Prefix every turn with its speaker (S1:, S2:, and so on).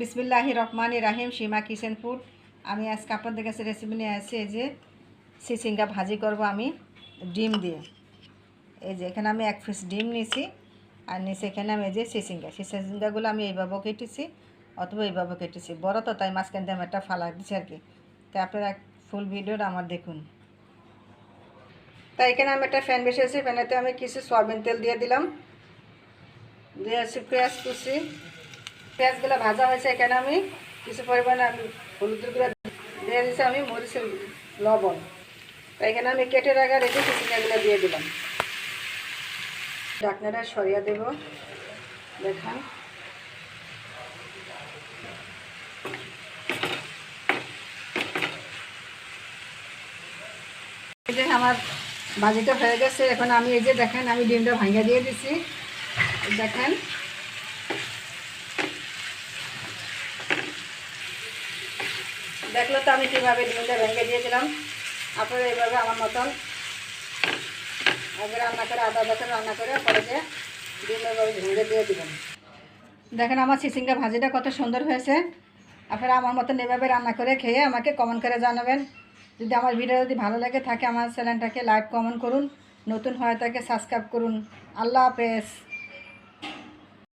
S1: বিসমিল্লাহ রহমান রাহিম, সীমা কিচেন ফুড। আমি আজকে আপনাদের কাছে রেসিপি নিয়ে আসছি, এই যে সিসিঙ্গা ভাজি করব আমি ডিম দিয়ে। এই যে এখানে আমি এক পিস ডিম নিয়েছি, আর নিচে এখানে আমি এই যে সিসিঙ্গা। সিসিঙ্গাগুলো আমি এইভাবে কেটেছি, অথবা এইভাবে কেটেছি। বড় তো, তাই মাঝখান দিয়ে আমি একটা ফালা দিচ্ছি আর কি। তাই আপনারা ফুল ভিডিওটা আমার দেখুন। তাই এখানে আমি একটা ফ্যান বসিয়েছি ফ্যানেতে আমি কিছু সয়াবিন তেল দিয়ে দিলাম। দিয়ে পেঁয়াজ কুচি পেঁয়াজগুলো ভাজা হয়েছে এখানে আমি কিছু পরিমাণে আমি হলুদের গুঁড়া দিয়ে দিচ্ছি আমি মরিচের লবণ। তাই এখানে আমি কেটে রাখা রেখে চিচিঙ্গাগুলো দিয়ে দিলাম। ঢাকনাটা সরিয়ে দেব। দেখান। যে আমার ভাজিটা হয়ে গেছে। এখন আমি এই যে দেখেন, আমি ডিমটা ভাঙিয়ে দিয়ে দিছি। দেখেন। দেখল তো আমি কীভাবে ডিমটা ভেঙে দিয়েছিলাম। আপনারা এইভাবে আমার মতন আগে রান্না করে আদা করে রান্না করে, পরে যে ডিম এভাবে ভেঙে দিয়ে দিবেন দেখেন আমার চিচিঙ্গা ভাজিটা কত সুন্দর হয়েছে। আপনারা আমার মতন এভাবে রান্না করে খেয়ে আমাকে কমেন্ট করে জানাবেন। যদি আমার ভিডিও যদি ভালো লাগে থাকে, আমার চ্যানেলটাকে লাইক কমেন্ট করুন। নতুন হয়ে থাকে সাবস্ক্রাইব করুন। আল্লাহ হাফেজ।